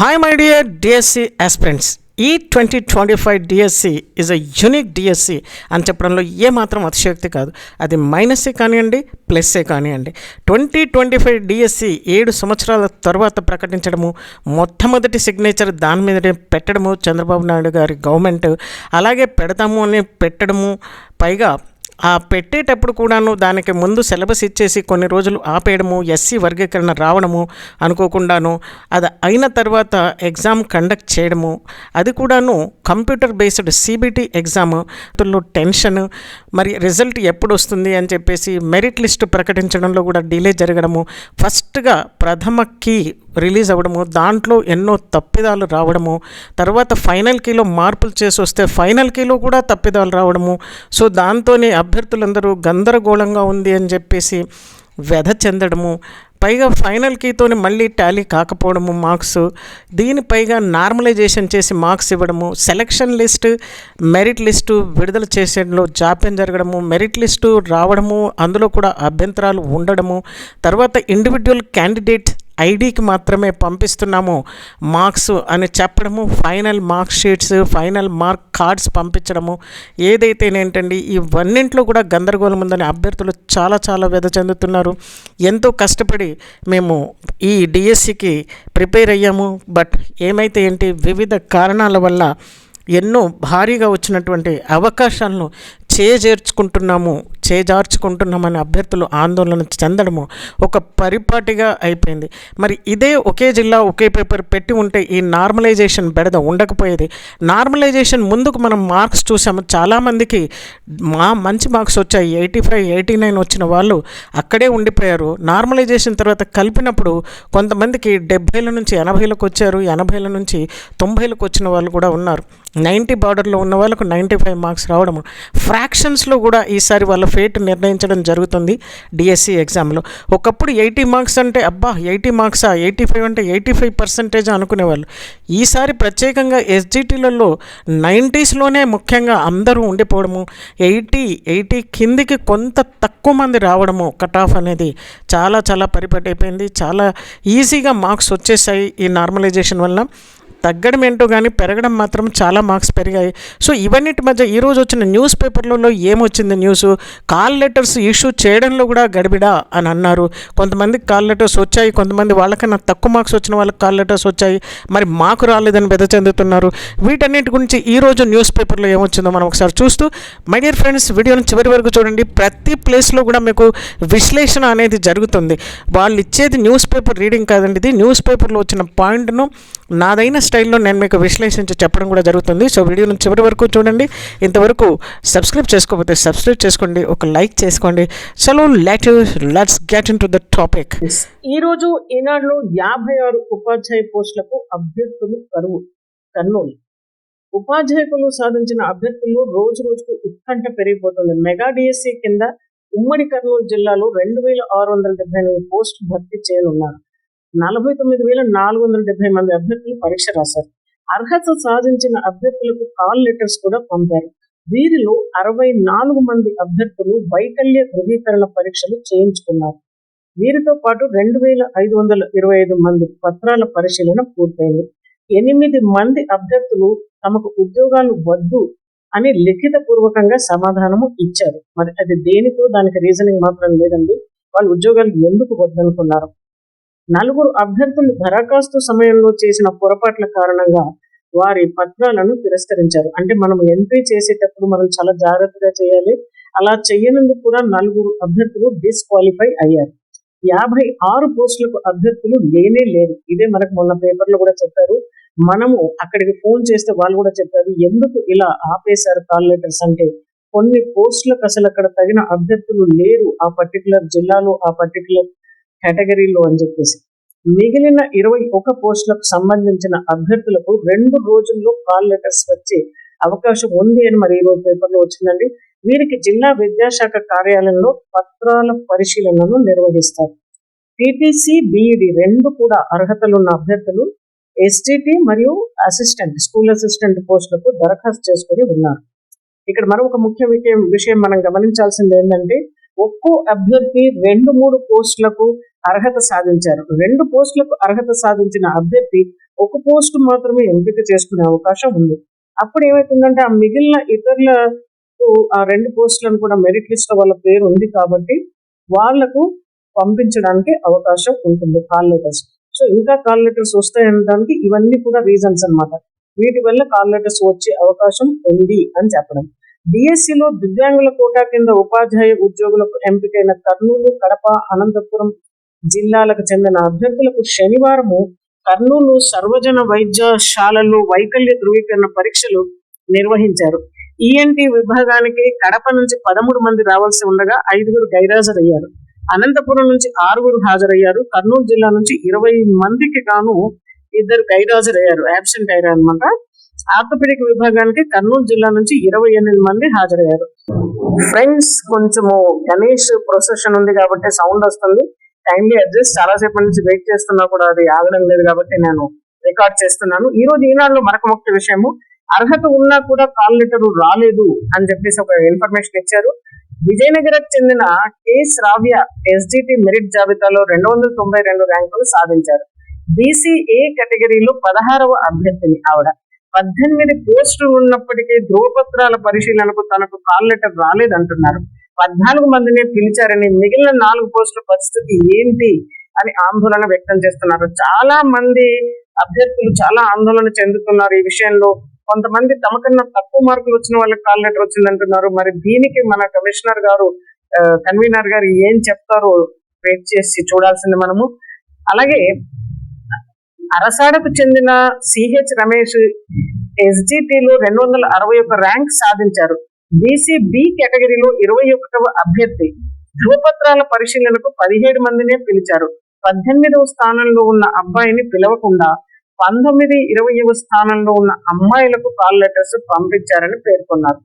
Hi my dear DSC aspirants ఈ twenty twenty five DSC is a unique DSC అని చెప్పడంలో ఏమాత్రం అతిశయోక్తి కాదు. అది మైనస్సే కానివ్వండి ప్లస్సే కానివ్వండి. ట్వంటీ ట్వంటీ ఫైవ్ డిఎస్సి ఏడు సంవత్సరాల తర్వాత ప్రకటించడము మొట్టమొదటి సిగ్నేచర్ దాని మీదనే పెట్టడము చంద్రబాబు నాయుడు గారి గవర్నమెంట్ అలాగే పెడతాము అని పెట్టడము పైగా ఆ పెట్టేటప్పుడు కూడాను దానికి ముందు సిలబస్ ఇచ్చేసి కొన్ని రోజులు ఆపేయడము ఎస్సీ వర్గీకరణ రావడము అనుకోకుండాను అది అయిన తర్వాత ఎగ్జామ్ కండక్ట్ చేయడము అది కూడాను computer based CBT exam tension మరి రిజల్ట్ ఎప్పుడు వస్తుంది అని చెప్పేసి మెరిట్ లిస్ట్ ప్రకటించడంలో కూడా డిలే జరగడము ఫస్ట్గా ప్రథమ కీ రిలీజ్ అవ్వడము దాంట్లో ఎన్నో తప్పిదాలు రావడము తర్వాత ఫైనల్ కీలో మార్పులు చేసి వస్తే ఫైనల్ కీలో కూడా తప్పిదాలు రావడము సో దాంతోనే అభ్యర్థులందరూ గందరగోళంగా ఉంది అని చెప్పేసి వ్యధ చెందడము పైగా ఫైనల్ కీతోని మళ్ళీ టాలీ కాకపోవడము మార్క్స్ దీని పైగా నార్మలైజేషన్ చేసి మార్క్స్ ఇవ్వడము సెలక్షన్ లిస్ట్ మెరిట్ లిస్టు విడుదల చేసేలో జాప్యం జరగడము మెరిట్ లిస్టు రావడము అందులో కూడా అభ్యంతరాలు ఉండడము తర్వాత ఇండివిజువల్ క్యాండిడేట్ ఐడికి మాత్రమే పంపిస్తున్నాము మార్క్స్ అని చెప్పడము final mark sheets final mark cards పంపించడము. ఏదైతేనేంటండి ఇవన్నింట్లో కూడా గందరగోళం ఉందని అభ్యర్థులు చాలా చాలా వ్యధ చెందుతున్నారు. ఎంతో కష్టపడి మేము ఈ డిఎస్సికి ప్రిపేర్ అయ్యాము. బట్ ఏమైతే ఏంటి వివిధ కారణాల వల్ల ఎన్నో భారీగా వచ్చినటువంటి అవకాశాలను చేజేర్చుకుంటున్నాము చేజార్చుకుంటున్నామని అభ్యర్థులు ఆందోళన చెందడము ఒక పరిపాటిగా అయిపోయింది. మరి ఇదే ఒకే జిల్లా ఒకే పేపర్ పెట్టి ఉంటే ఈ నార్మలైజేషన్ బెడద ఉండకపోయేది. నార్మలైజేషన్ ముందుకు మనం మార్క్స్ చూసాము. చాలామందికి మా మంచి మార్క్స్ వచ్చాయి. ఎయిటీ ఫైవ్ ఎయిటీ నైన్ వచ్చిన వాళ్ళు అక్కడే ఉండిపోయారు. నార్మలైజేషన్ తర్వాత కలిపినప్పుడు కొంతమందికి డెబ్భైల నుంచి ఎనభైలకు వచ్చారు. ఎనభైల నుంచి తొంభైలకు వచ్చిన వాళ్ళు కూడా ఉన్నారు. నైంటీ బార్డర్లో ఉన్న వాళ్ళకు నైంటీ ఫైవ్ మార్క్స్ రావడము. ఫ్రా ఫ్రాక్షన్స్లో కూడా ఈసారి వాళ్ళ ఫేట్ నిర్ణయించడం జరుగుతుంది డిఎస్సి ఎగ్జామ్లో ఒకప్పుడు ఎయిటీ మార్క్స్ అంటే అబ్బా ఎయిటీ మార్క్సా ఎయిటీ ఫైవ్ అంటే ఎయిటీ ఫైవ్ పర్సెంటేజ్ అనుకునేవాళ్ళు. ఈసారి ప్రత్యేకంగా ఎస్జిటీలలో నైంటీస్లోనే ముఖ్యంగా అందరూ ఉండిపోవడము ఎయిటీ ఎయిటీ కిందికి కొంత తక్కువ మంది రావడము కట్ ఆఫ్ అనేది చాలా చాలా పరిపటి అయిపోయింది. చాలా ఈజీగా మార్క్స్ వచ్చేసాయి ఈ నార్మలైజేషన్ వల్ల తగ్గడం ఏంటో కానీ పెరగడం మాత్రం చాలా మార్క్స్ పెరిగాయి. సో ఇవన్నిటి మధ్య ఈరోజు వచ్చిన న్యూస్ పేపర్లలో ఏమొచ్చింది న్యూస్? కాల్ లెటర్స్ ఇష్యూ చేయడంలో కూడా గడిబిడా అని అన్నారు. కొంతమంది కాల్ లెటర్స్ వచ్చాయి కొంతమంది వాళ్ళకన్నా తక్కువ మార్క్స్ వచ్చిన వాళ్ళకి కాల్ లెటర్స్ వచ్చాయి. మరి మాకు రాలేదని బెద చెందుతున్నారు. వీటన్నిటి గురించి ఈరోజు న్యూస్ పేపర్లో ఏమొచ్చిందో మనం ఒకసారి చూస్తూ మై డియర్ ఫ్రెండ్స్ వీడియోని చివరి వరకు చూడండి. ప్రతి ప్లేస్లో కూడా మీకు విశ్లేషణ అనేది జరుగుతుంది. వాళ్ళు ఇచ్చేది న్యూస్ పేపర్ రీడింగ్ కాదండి. ఇది న్యూస్ పేపర్లో వచ్చిన పాయింట్ను నాదైన స్టైల్లో నేను మీకు విశ్లేషించి చెప్పడం కూడా జరుగుతుంది. సో వీడియోను చివరి వరకు చూడండి. ఇంతవరకు సబ్స్క్రైబ్ చేసుకోకపోతే సబ్స్క్రైబ్ చేసుకోండి. ఒక లైక్ చేసుకోండి. చలో let let's get into the topic ఈరోజు ఈనాడులో యాభై ఆరు ఉపాధ్యాయ పోస్టులకు అభ్యర్థులు కరువు కర్నూలు. ఉపాధ్యాయులు సాధించిన అభ్యర్థులు రోజు రోజుకు ఉత్కంఠ పెరిగిపోతుంది. మెగా డిఎస్సి కింద ఉమ్మడి కర్నూలు జిల్లాలో రెండు వేల ఆరు వందల డెబ్బై ఎనిమిది పోస్టు భర్తీ చేయనున్నారు. నలభై తొమ్మిది వేల నాలుగు వందల డెబ్బై మంది అభ్యర్థులు పరీక్ష రాశారు. అర్హత సాధించిన అభ్యర్థులకు కాల్ లెటర్స్ కూడా పంపారు. వీరిలో అరవై నాలుగు మంది అభ్యర్థులు వైకల్య ధృవీకరణ పరీక్షలు చేయించుకున్నారు. వీరితో పాటు రెండు వేల ఐదు వందల ఇరవై ఐదు మంది పత్రాల పరిశీలన పూర్తయింది. ఎనిమిది మంది అభ్యర్థులు తమకు ఉద్యోగాలు వద్దు అని లిఖిత పూర్వకంగా సమాధానము ఇచ్చారు. మరి అది దేనికో దానికి రీజనింగ్ మాత్రం లేదండి. వాళ్ళు ఉద్యోగాలు ఎందుకు వద్దనుకున్నారు? నలుగురు అభ్యర్థులు దరఖాస్తు సమయంలో చేసిన పొరపాట్ల కారణంగా వారి పత్రాలను తిరస్కరించారు. అంటే మనం ఎంట్రీ చేసేటప్పుడు మనం చాలా జాగ్రత్తగా చేయాలి. అలా చేయనందుకు కూడా నలుగురు అభ్యర్థులు డిస్క్వాలిఫై అయ్యారు. యాభై ఆరు పోస్టులకు అభ్యర్థులు లేనే లేరు. ఇదే మనకు మొన్న పేపర్లో కూడా చెప్పారు. మనము అక్కడికి ఫోన్ చేస్తే వాళ్ళు కూడా చెప్పారు ఎందుకు ఇలా ఆపేశారు కాల్ లెటర్స్? అంటే కొన్ని పోస్టులకు అసలు అక్కడ తగిన అభ్యర్థులు లేరు. ఆ పర్టికులర్ జిల్లాలో ఆ పర్టికులర్ కేటగిరీలో అని చెప్పేసి. మిగిలిన ఇరవై ఒక పోస్టులకు సంబంధించిన అభ్యర్థులకు రెండు రోజుల్లో కాల్ లెటర్స్ వచ్చే అవకాశం ఉంది అని మరి ఈరోజు పేపర్లో వచ్చిందండి. వీరికి జిల్లా విద్యాశాఖ కార్యాలయంలో పత్రాల పరిశీలనను నిర్వహిస్తారు. టీటీసీ బిఈడి రెండు కూడా అర్హతలున్న అభ్యర్థులు ఎస్టిటి మరియు అసిస్టెంట్ స్కూల్ అసిస్టెంట్ పోస్టులకు దరఖాస్తు చేసుకుని ఉన్నారు. ఇక్కడ మరొక ముఖ్య విషయం విషయం మనం గమనించాల్సింది ఏంటంటే ఒక్కో అభ్యర్థి రెండు మూడు పోస్టులకు అర్హత సాధించారు. రెండు పోస్టులకు అర్హత సాధించిన అభ్యర్థి ఒక పోస్టు మాత్రమే ఎంపిక చేసుకునే అవకాశం ఉంది. అప్పుడు ఏమవుతుందంటే ఆ మిగిలిన ఇతరులకు ఆ రెండు పోస్టులను కూడా మెరిట్ లిస్ట్ వాళ్ళ పేరు ఉంది కాబట్టి వాళ్ళకు పంపించడానికి అవకాశం ఉంటుంది కాల్ లెటర్స్. సో ఇంకా కాల్ లెటర్స్ వస్తాయనడానికి ఇవన్నీ కూడా రీజన్స్ అన్నమాట. వీటి వల్ల కాల్ లెటర్స్ వచ్చే అవకాశం ఉంది అని చెప్పడం. డిఎస్సిలో దివ్యాంగుల కోటా కింద ఉపాధ్యాయ ఉద్యోగులకు ఎంపికైన కర్నూలు కడప అనంతపురం జిల్లాలకు చెందిన అభ్యర్థులకు శనివారము కర్నూలు సర్వజన వైద్యశాలలో వైకల్య ధృవీకరణ పరీక్షలు నిర్వహించారు. ఈఎన్టీ విభాగానికి కడప నుంచి పదమూడు మంది రావాల్సి ఉండగా ఐదుగురు గైరాజరయ్యారు అనంతపురం నుంచి ఆరుగురు హాజరయ్యారు. కర్నూలు జిల్లా నుంచి ఇరవై మందికి గాను ఇద్దరు గైరాజరయ్యారు యాబ్సెంట్ అయ్యారు అనమాట. ఆర్థోపెడిక్ విభాగానికి కర్నూలు జిల్లా నుంచి ఇరవై ఎనిమిది మంది హాజరయ్యారు. ఫ్రెండ్స్ కొంచెము గణేష్ ప్రొసెషన్ ఉంది కాబట్టి సౌండ్ వస్తుంది. టైంలీ అడ్జస్ట్ చాలా సేపటి నుంచి వెయిట్ చేస్తున్నా కూడా అది ఆగడం లేదు కాబట్టి నేను రికార్డ్ చేస్తున్నాను. ఈ రోజు ఈనాడులో మరొక ముఖ్య విషయము అర్హత ఉన్నా కూడా కాల్ లెటర్ రాలేదు అని చెప్పేసి ఒక ఇన్ఫర్మేషన్ ఇచ్చారు. విజయనగరకు చెందిన కె శ్రావ్య ఎస్డిటి మెరిట్ జాబితాలో రెండు వందల తొంభై రెండు ర్యాంకులు సాధించారు. బీసీఏ కేటగిరీలో పదహారవ అభ్యర్థిని ఆవిడ. పద్దెనిమిది పోస్టులు ఉన్నప్పటికీ ధ్రువపత్రాల పరిశీలనకు తనకు కాల్ లెటర్ రాలేదంటున్నారు. పద్నాలుగు మందిని పిలిచారని మిగిలిన నాలుగు పోస్టుల పరిస్థితి ఏంటి అని ఆందోళన వ్యక్తం చేస్తున్నారు. చాలా మంది అభ్యర్థులు చాలా ఆందోళన చెందుతున్నారు ఈ విషయంలో. కొంతమంది తమకన్నా తక్కువ మార్కులు వచ్చిన వాళ్ళకి కాల్ లెటర్ వచ్చిందంటున్నారు. మరి దీనికి మన కమిషనర్ గారు కన్వీనర్ గారు ఏం చెప్తారో వెయిట్ చేసి చూడాల్సింది మనము. అలాగే అరసాడకు చెందిన సిహెచ్ రమేష్ ఎస్జిటిలో రెండు వందల అరవై ఒక ర్యాంక్ సాధించారు. బీసీ బి కేటగిరీలో ఇరవై ఒకటవ అభ్యర్థి. ధృవపత్రాల పరిశీలనకు పదిహేడు మందినే పిలిచారు. పద్దెనిమిదవ స్థానంలో ఉన్న అబ్బాయిని పిలవకుండా పంతొమ్మిది ఇరవైవ స్థానంలో ఉన్న అమ్మాయిలకు కాల్ లెటర్స్ పంపించారని పేర్కొన్నారు.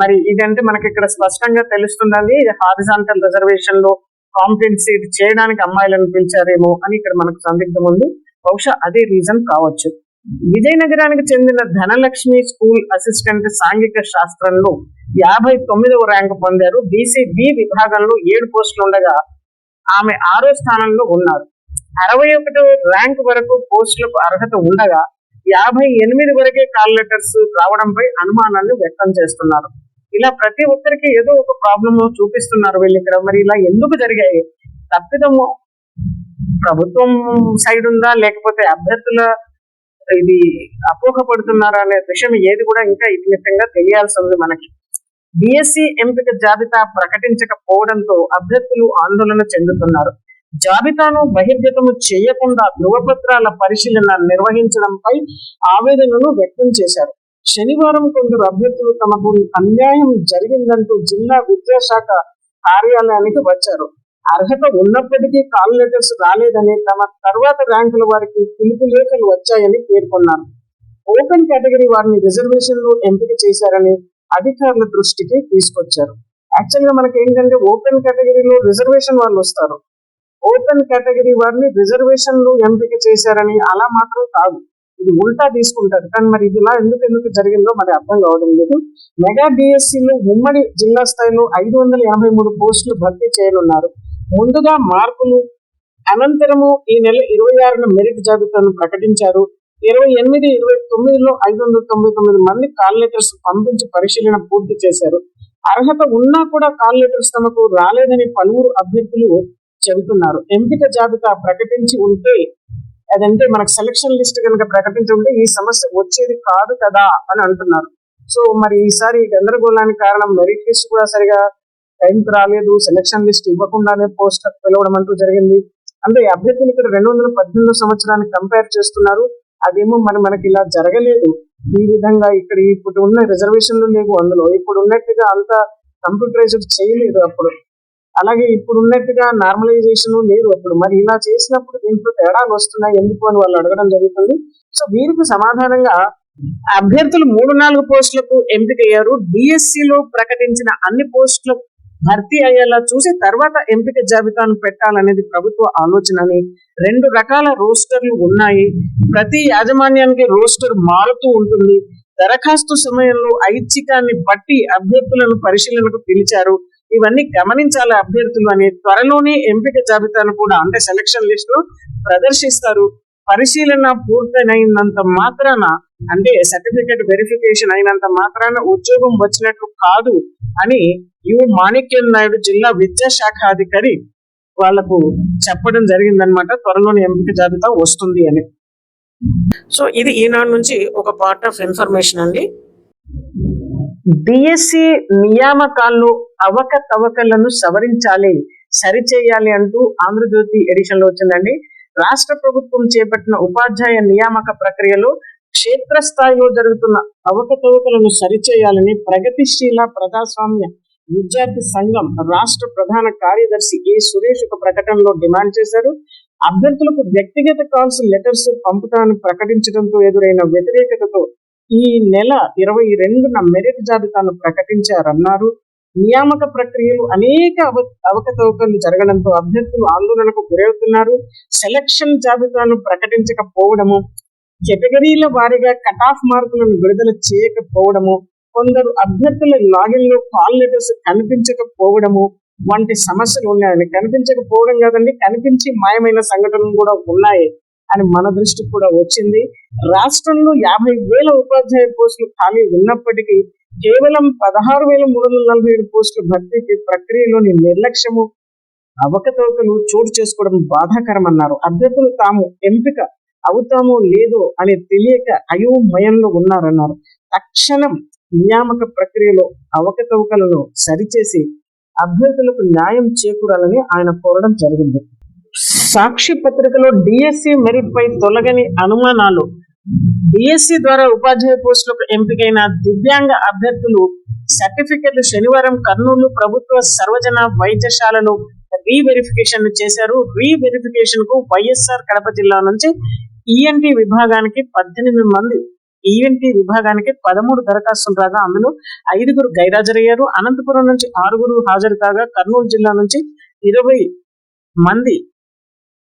మరి ఇదంటే మనకి ఇక్కడ స్పష్టంగా తెలుస్తుందండి హారిజాంటల్ రిజర్వేషన్లో కాంపెన్సేట్ చేయడానికి అమ్మాయిలను పిలిచారేమో అని ఇక్కడ మనకు సందిగ్ధం ఉంది. బహుశా అదే రీజన్ కావచ్చు. విజయనగరానికి చెందిన ధనలక్ష్మి స్కూల్ అసిస్టెంట్ సాంఘిక శాస్త్రంలో యాభై తొమ్మిదవ ర్యాంకు పొందారు. బీసీ బి విభాగంలో ఏడు పోస్టులు ఉండగా ఆమె ఆరో స్థానంలో ఉన్నారు. అరవై ఒకటో ర్యాంక్ వరకు పోస్టులకు అర్హత ఉండగా యాభై ఎనిమిది వరకే కాల్ లెటర్స్ రావడంపై అనుమానాన్ని వ్యక్తం చేస్తున్నారు. ఇలా ప్రతి ఒక్కరికి ఏదో ఒక ప్రాబ్లమ్ చూపిస్తున్నారు వీళ్ళు ఇక్కడ. మరి ఇలా ఎందుకు జరిగాయి? తప్పిదము ప్రభుత్వం సైడ్ ఉందా? లేకపోతే అభ్యర్థుల ఇది అపోహపడుతున్నారా అనే విషయం ఏది కూడా ఇంకా ఇతిమితంగా తెలియాల్సి ఉంది మనకి. బిఎస్సి ఎంపిక జాబితా ప్రకటించకపోవడంతో అభ్యర్థులు ఆందోళన చెందుతున్నారు. జాబితాను బహిర్గతము చేయకుండా ధృవపత్రాల పరిశీలన నిర్వహించడంపై ఆవేదనను వ్యక్తం చేశారు. శనివారం కొందరు అభ్యర్థులు తమకు అన్యాయం జరిగిందంటూ జిల్లా విద్యాశాఖ కార్యాలయానికి వచ్చారు. అర్హత ఉన్నప్పటికీ కాల్ లెటర్స్ రాలేదని తమ తర్వాత ర్యాంకుల వారికి పిలుపు లేఖలు వచ్చాయని పేర్కొన్నారు. ఓపెన్ కేటగిరీ వారిని రిజర్వేషన్లు ఎంపిక చేశారని అధికారుల దృష్టికి తీసుకొచ్చారు. యాక్చువల్గా మనకి ఏంటంటే ఓపెన్ కేటగిరీలో రిజర్వేషన్ వాళ్ళు వస్తారు. ఓపెన్ కేటగిరీ వారిని రిజర్వేషన్లు ఎంపిక చేశారని అలా మాత్రం కాదు. ఇది ఉల్టా తీసుకుంటారు. కానీ మరి ఇది ఇలా ఎందుకు ఎందుకు జరిగిందో మరి అర్థం కావడం లేదు. మెగా డిఎస్సిలో ఉమ్మడి జిల్లా స్థాయిలో ఐదు వందల ఎనభై మూడు పోస్టులు భర్తీ చేయనున్నారు. ముందుగా మార్పులు అనంతరము ఈ నెల ఇరవై ఆరున మెరిట్ జాబితాను ప్రకటించారు. ఇరవై ఎనిమిది ఇరవై తొమ్మిదిలో ఐదు వందల తొంభై తొమ్మిది మంది కాల్ లెటర్స్ పంపించి పరిశీలన పూర్తి చేశారు. అర్హత ఉన్నా కూడా కాల్ లెటర్స్ తమకు రాలేదని పలువురు అభ్యర్థులు చెబుతున్నారు. ఎంపిక జాబితా ప్రకటించి ఉంటే అదంటే మనకు సెలక్షన్ లిస్ట్ కనుక ప్రకటించి ఉంటే ఈ సమస్య వచ్చేది కాదు కదా అని అంటున్నారు. సో మరి ఈసారి గందరగోళానికి కారణం మెరిట్ లిస్ట్ కూడా సరిగా టైంకి రాలేదు సెలక్షన్ లిస్ట్ ఇవ్వకుండానే పోస్ట్ పిలవడం అంటూ జరిగింది. అంటే అభ్యర్థులు ఇక్కడ రెండు వందల పద్దెనిమిదో సంవత్సరానికి కంపేర్ చేస్తున్నారు. అదేమో మరి మనకి ఇలా జరగలేదు. ఈ విధంగా ఇక్కడ ఇప్పుడు ఉన్న రిజర్వేషన్లు లేవు అందులో. ఇప్పుడు ఉన్నట్టుగా అంత కంప్యూటరైజ్డ్ చేయలేదు అప్పుడు. అలాగే ఇప్పుడు ఉన్నట్టుగా నార్మలైజేషన్ లేదు అప్పుడు. మరి ఇలా చేసినప్పుడు దీంట్లో తేడాలు వస్తున్నాయి ఎందుకు అని వాళ్ళు అడగడం జరుగుతుంది. సో వీరికి సమాధానంగా అభ్యర్థులు మూడు నాలుగు పోస్టులకు ఎంపికయ్యారు. డిఎస్సిలో ప్రకటించిన అన్ని పోస్టులకు భర్తీ అయ్యేలా చూసి తర్వాత ఎంపిక జాబితాను పెట్టాలనేది ప్రభుత్వ ఆలోచన అని రెండు రకాల రోస్టర్లు ఉన్నాయి. ప్రతి యాజమాన్యానికి రోస్టర్ మారుతూ ఉంటుంది. దరఖాస్తు సమయంలో ఐచ్ఛికాన్ని బట్టి అభ్యర్థులను పరిశీలనకు పిలిచారు. ఇవన్నీ గమనించాలి అభ్యర్థులు అని త్వరలోనే ఎంపిక జాబితాను కూడా అంటే సెలక్షన్ లిస్ట్ ప్రదర్శిస్తారు. పరిశీలన పూర్తయినంత మాత్రాన అంటే సర్టిఫికెట్ వెరిఫికేషన్ అయినంత మాత్రాన ఉద్యోగం వచ్చినట్లు కాదు అని యు మాణిక్యం నాయుడు జిల్లా విద్యాశాఖ అధికారి వాళ్ళకు చెప్పడం జరిగిందనమాట త్వరలోనే ఎంపిక జాబితా వస్తుంది అని. సో ఇది ఈనాడు నుంచి ఒక పార్ట్ ఆఫ్ ఇన్ఫర్మేషన్ అండి. డిఎస్సి నియామకాల్లో అవకతవకలను సవరించాలి సరిచేయాలి అంటూ ఆంధ్రజ్యోతి ఎడిషన్లో వచ్చిందండి. రాష్ట్ర ప్రభుత్వం చేపట్టిన ఉపాధ్యాయ నియామక ప్రక్రియలో క్షేత్రస్థాయిలో జరుగుతున్న అవకతవకలను సరిచేయాలని ప్రగతిశీల ప్రజాస్వామ్య విద్యార్థి సంఘం రాష్ట్ర ప్రధాన కార్యదర్శి ఏ సురేష్ ఒక ప్రకటనలో డిమాండ్ చేశారు. అభ్యర్థులకు వ్యక్తిగత కాల్స్ లెటర్స్ పంపుతానని ప్రకటించడంతో ఎదురైన వ్యతిరేకతతో ఈ నెల ఇరవై రెండున మెరిట్ జాబితాను ప్రకటించారన్నారు. నియామక ప్రక్రియలు అనేక అవ అవకతవకలు జరగడంతో అభ్యర్థులు ఆందోళనకు గురవుతున్నారు. సెలక్షన్ జాబితాను ప్రకటించకపోవడము కేటగిరీల వారీగా కట్ ఆఫ్ మార్కులను విడుదల చేయకపోవడము కొందరు అభ్యర్థుల లాగిన్లో కాల్ లెటర్స్ కనిపించకపోవడము వంటి సమస్యలు ఉన్నాయని కనిపించకపోవడం కాదండి కనిపించి మాయమైన సంఘటనలు కూడా ఉన్నాయి అని మన దృష్టి కూడా వచ్చింది. రాష్ట్రంలో యాభై వేల ఉపాధ్యాయ పోస్టులు ఖాళీ ఉన్నప్పటికీ కేవలం పదహారు వేల మూడు వందల నలభై ఏడు పోస్టుల భర్తీకి ప్రక్రియలోని నిర్లక్ష్యము అవకతవకలు చోటు చేసుకోవడం బాధాకరం అన్నారు అభ్యర్థులు తాము ఎంపిక అవుతామో లేదో అని తెలియక అయోమయంలో ఉన్నారన్నారు. తక్షణం నియామక ప్రక్రియలో అవకతవకలను సరిచేసి అభ్యర్థులకు న్యాయం చేకూరాలని ఆయన కోరడం జరిగింది. సాక్షి పత్రికలో డిఎస్సి మెరిట్ పై తొలగని అనుమానాలు. డిఎస్సి ద్వారా ఉపాధ్యాయ పోస్టులకు ఎంపికైన దివ్యాంగ అభ్యర్థులు సర్టిఫికెట్లు శనివారం కర్నూలు ప్రభుత్వ సర్వజన వైద్యశాలలో రీవెరిఫికేషన్ చేశారు. రీవెరిఫికేషన్కు వైఎస్ఆర్ కడప జిల్లా నుంచి ఈఎన్టీ విభాగానికి పద్దెనిమిది మంది ఈఎన్టీ విభాగానికి పదమూడు దరఖాస్తులు రాగా అందులో ఐదుగురు గైరాజరయ్యారు. అనంతపురం నుంచి ఆరుగురు హాజరు కాగా కర్నూలు జిల్లా నుంచి ఇరవై మంది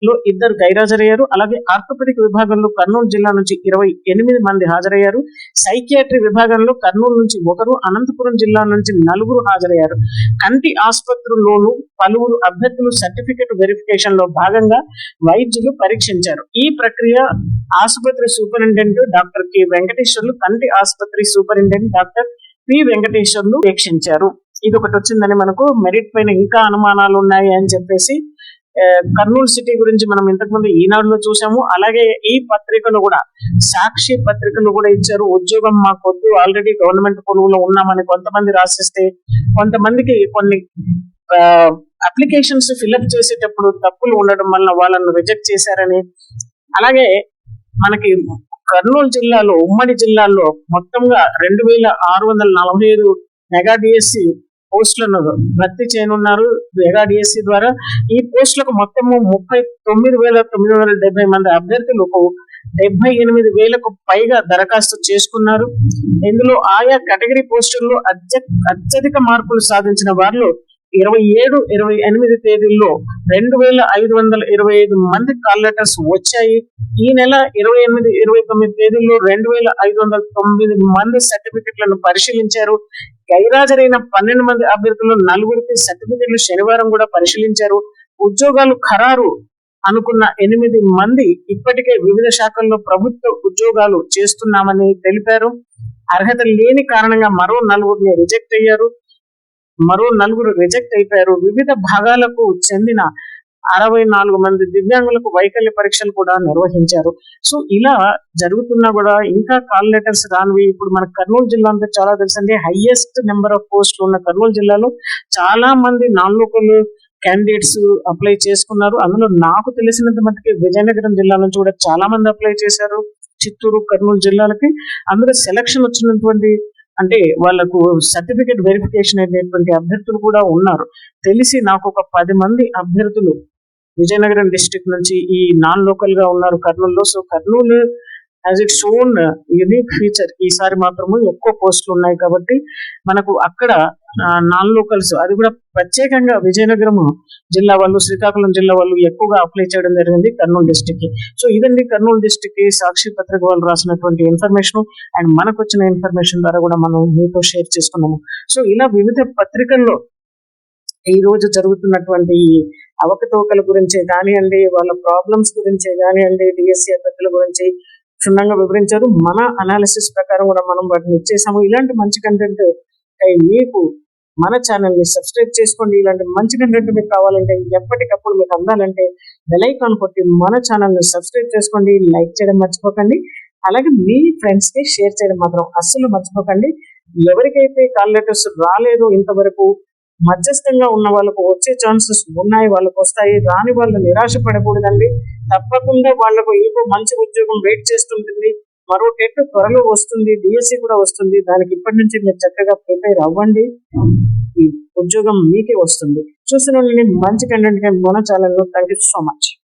లో ఇద్దరు గైరాజరయ్యారు. అలాగే ఆర్థోపెడిక్ విభాగంలో కర్నూలు జిల్లా నుంచి ఇరవై ఎనిమిది మంది హాజరయ్యారు. సైకియాట్రీ విభాగంలో కర్నూలు నుంచి ఒకరు అనంతపురం జిల్లా నుంచి నలుగురు హాజరయ్యారు. కంటి ఆసుపత్రుల్లోనూ పలువురు అభ్యర్థులు సర్టిఫికెట్ వెరిఫికేషన్లో భాగంగా వైద్యులు పరీక్షించారు. ఈ ప్రక్రియ ఆసుపత్రి సూపరింటెండెంట్ డాక్టర్ కె. వెంకటేశ్వర్లు కంటి ఆసుపత్రి సూపరింటెండెంట్ డాక్టర్ పి. వెంకటేశ్వర్లు వీక్షించారు. ఇది ఒకటి వచ్చిందని మనకు మెరిట్ పైన ఇంకా అనుమానాలు ఉన్నాయి అని చెప్పేసి కర్నూలు సిటీ గురించి మనం ఇంతకుముందు ఈనాడులో చూసాము. అలాగే ఈ పత్రికను కూడా సాక్షి పత్రికలు కూడా ఇచ్చారు. ఉద్యోగం మాకు వద్దు. ఆల్రెడీ గవర్నమెంట్ కొనుగోలు ఉన్నామని కొంతమంది రాసిస్తే కొంతమందికి కొన్ని అప్లికేషన్స్ ఫిల్అప్ చేసేటప్పుడు తప్పులు ఉండడం వల్ల వాళ్ళను రిజెక్ట్ చేశారని. అలాగే మనకి కర్నూలు జిల్లాలో ఉమ్మడి జిల్లాలో మొత్తంగా రెండు వేల ఆరు వందల నలభై ఐదు మెగా డిఎస్సి పోస్టులను భర్తీ చేయనున్నారు. మెగా ద్వారా ఈ పోస్టులకు మొత్తము ముప్పై తొమ్మిది వేల తొమ్మిది వందల డెబ్బై మంది అభ్యర్థులకు డెబ్బై ఎనిమిది వేలకు పైగా దరఖాస్తు చేసుకున్నారు. ఇందులో ఆయా కేటగిరీ పోస్టుల్లో అత్య అత్యధిక మార్కులు సాధించిన వారిలో ఇరవై ఏడు ఇరవై ఎనిమిది తేదీల్లో రెండు వేల ఐదు వందల ఇరవై ఐదు మంది కాల్ లెటర్స్ వచ్చాయి. ఈ నెల ఇరవై ఎనిమిది ఇరవై తొమ్మిది తేదీల్లో రెండు వేల ఐదు వందల తొమ్మిది మంది సర్టిఫికెట్లను పరిశీలించారు. గైరాజరైన పన్నెండు మంది అభ్యర్థులు నలుగురికి సర్టిఫికెట్లు శనివారం కూడా పరిశీలించారు. ఉద్యోగాలు ఖరారు అనుకున్న ఎనిమిది మంది ఇప్పటికే వివిధ శాఖల్లో ప్రభుత్వ ఉద్యోగాలు చేస్తున్నామని తెలిపారు. అర్హత లేని కారణంగా మరో నలుగురిని రిజెక్ట్ అయ్యారు. మరో నలుగురు రిజెక్ట్ అయిపోయారు. వివిధ భాగాలకు చెందిన అరవై నాలుగు మంది దివ్యాంగులకు వైకల్య పరీక్షలు కూడా నిర్వహించారు. సో ఇలా జరుగుతున్నా కూడా ఇంకా కాల్ లెటర్స్ రానివి. ఇప్పుడు మన కర్నూలు జిల్లా అంతా చాలా తెలుసండి. హైయెస్ట్ నెంబర్ ఆఫ్ పోస్టులు ఉన్న కర్నూలు జిల్లాలో చాలా మంది నాన్ లోకల్ క్యాండిడేట్స్ అప్లై చేసుకున్నారు. అందులో నాకు తెలిసినంత మటుకి విజయనగరం జిల్లా నుంచి కూడా చాలా మంది అప్లై చేశారు. చిత్తూరు కర్నూలు జిల్లాలకి. అందులో సెలక్షన్ వచ్చినటువంటి అంటే వాళ్ళకు సర్టిఫికేట్ వెరిఫికేషన్ అనేటువంటి అభ్యర్థులు కూడా ఉన్నారు. తెలిసి నాకు ఒక పది మంది అభ్యర్థులు విజయనగరం డిస్టిక్ నుంచి ఈ నాన్ లోకల్గా ఉన్నారు కర్నూలులో. So Kurnool as its own unique feature ఈసారి మాత్రము ఎక్కువ పోస్టులు ఉన్నాయి కాబట్టి మనకు అక్కడ నాన్ లోకల్స్ అది కూడా ప్రత్యేకంగా విజయనగరం జిల్లా వాళ్ళు శ్రీకాకుళం జిల్లా వాళ్ళు ఎక్కువగా అప్లై చేయడం జరిగింది కర్నూలు డిస్టిక్కి. సో ఇదండి కర్నూలు డిస్టిక్కి సాక్షి పత్రిక వాళ్ళు రాసినటువంటి ఇన్ఫర్మేషన్ అండ్ మనకు వచ్చిన ఇన్ఫర్మేషన్ ద్వారా కూడా మనం మీతో షేర్ చేసుకున్నాము. సో ఇలా వివిధ పత్రికల్లో ఈ రోజు జరుగుతున్నటువంటి అవకతవకల గురించి కానివ్వండి వాళ్ళ ప్రాబ్లమ్స్ గురించి కానివ్వండి డిఎస్సి అభ్యర్థుల గురించి క్షుణ్ణంగా వివరించారు. మన అనాలిసిస్ ప్రకారం కూడా మనం వాటిని ఇచ్చేసాము. ఇలాంటి మంచి కంటెంట్ మీకు మన ఛానల్ని సబ్స్క్రైబ్ చేసుకోండి. ఇలాంటి మంచి కంటెంట్ మీకు కావాలంటే ఎప్పటికప్పుడు మీకు అందాలంటే బెల్ కొట్టి మన ఛానల్ని సబ్స్క్రైబ్ చేసుకోండి. లైక్ చేయడం మర్చిపోకండి. అలాగే మీ ఫ్రెండ్స్కి షేర్ చేయడం మాత్రం అస్సలు మర్చిపోకండి. ఎవరికైతే కాల్ లెటర్స్ రాలేదు ఇంతవరకు మధ్యస్థంగా ఉన్న వాళ్ళకు వచ్చే ఛాన్సెస్ ఉన్నాయి వాళ్ళకు వస్తాయి. రాని వాళ్ళు నిరాశ పడకూడదండి. తప్పకుండా వాళ్ళకు ఇంకో మంచి ఉద్యోగం వెయిట్ చేస్తుంటుంది. మరో టెట్ త్వరలో వస్తుంది డిఎస్సి కూడా వస్తుంది. దానికి ఇప్పటి నుంచి మీరు చక్కగా ప్రిపేర్ అవ్వండి. ఈ ఉద్యోగం మీకే వస్తుంది. చూసిన మంచి కంటెంట్ మన ఛానల్లో థ్యాంక్ యూ సో మచ్